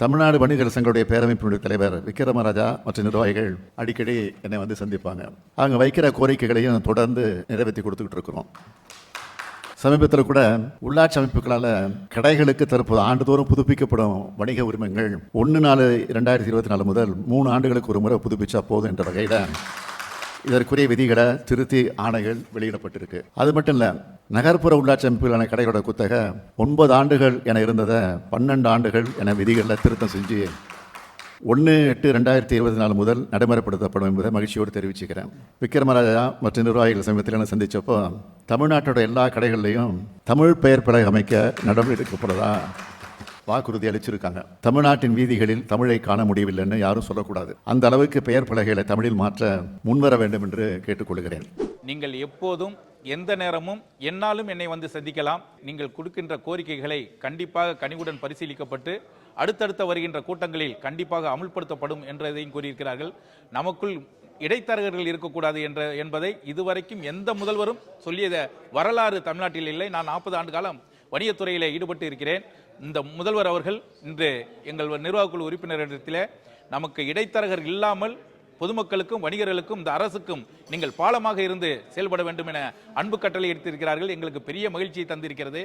தமிழ்நாடு வணிகர் சங்களுடைய பேரமைப்பினுடைய தலைவர் விக்ரமராஜா மற்ற நிர்வாகிகள் அடிக்கடி என்னை வந்து சந்திப்பாங்க. அவங்க வைக்கிற கோரிக்கைகளையும் தொடர்ந்து நிறைவேற்றி கொடுத்துக்கிட்டு இருக்கிறோம். சமீபத்தில் கூட உள்ளாட்சி அமைப்புகளால் கடைகளுக்கு தற்போது ஆண்டுதோறும் புதுப்பிக்கப்படும் வணிக உரிமங்கள் ஒன்று நாலு ரெண்டாயிரத்தி இருபத்தி நாலு முதல் மூணு ஆண்டுகளுக்கு ஒரு முறை புதுப்பிச்சா போதும் என்ற வகையில் இதற்குரிய விதிகளை திருத்தி ஆணைகள் வெளியிடப்பட்டிருக்கு. அது மட்டும் இல்லை நகர்ப்புற உள்ளாட்சி அமைப்புகளான கடைகளோட குத்தகை ஒன்பது ஆண்டுகள் என இருந்ததை பன்னெண்டு ஆண்டுகள் என விதிகளில் திருத்தம் செஞ்சு ஒன்று எட்டு ரெண்டாயிரத்தி இருபத்தி நாலு முதல் நடைமுறைப்படுத்தப்படும் என்பதை மகிழ்ச்சியோடு தெரிவிச்சுக்கிறேன். விக்ரமராஜா மற்றும் நிர்வாகிகள் சமயத்தில் நான் சந்தித்தப்போ தமிழ்நாட்டோட எல்லா கடைகள்லையும் தமிழ் பெயர் பலகை அமைக்க நடவடிக்கை எடுக்கப்படுறதா வாக்குறுதி அளிச்சிருக்காங்க. தமிழ்நாட்டின் வீதிகளில் தமிழை காண முடியவில்லைன்னு யாரும் சொல்லக்கூடாது. அந்த அளவுக்கு பெயர் பலகைகளை தமிழில் மாற்ற முன்வர வேண்டும் என்று கேட்டுக்கொள்கிறேன். நீங்கள் எப்போதும் எந்த நேரமும் என்னாலும் என்னை வந்து சந்திக்கலாம். நீங்கள் கொடுக்கின்ற கோரிக்கைகளை கண்டிப்பாக கனிவுடன் பரிசீலிக்கப்பட்டு அடுத்தடுத்த வருகின்ற கூட்டங்களில் கண்டிப்பாக அமுல்படுத்தப்படும் என்றதையும் கூறியிருக்கிறார்கள். நமக்குள் இடைத்தரகர்கள் இருக்கக்கூடாது என்ற என்பதை இதுவரைக்கும் எந்த முதல்வரும் சொல்லியத வரலாறு தமிழ்நாட்டில் இல்லை. நான் நாற்பது ஆண்டு காலம் வணிகத்துறையில் ஈடுபட்டு இருக்கிறேன். இந்த முதல்வர் அவர்கள் இன்று எங்கள் நிர்வாகக்குழு உறுப்பினரிடத்திலே நமக்கு இடைத்தரகர் இல்லாமல் பொதுமக்களுக்கும் வணிகர்களுக்கும் இந்த அரசுக்கும் நீங்கள் பாலமாக இருந்து செயல்பட வேண்டும் என அன்பு கட்டளை எடுத்திருக்கிறார்கள். எங்களுக்கு பெரிய மகிழ்ச்சியை தந்திருக்கிறது.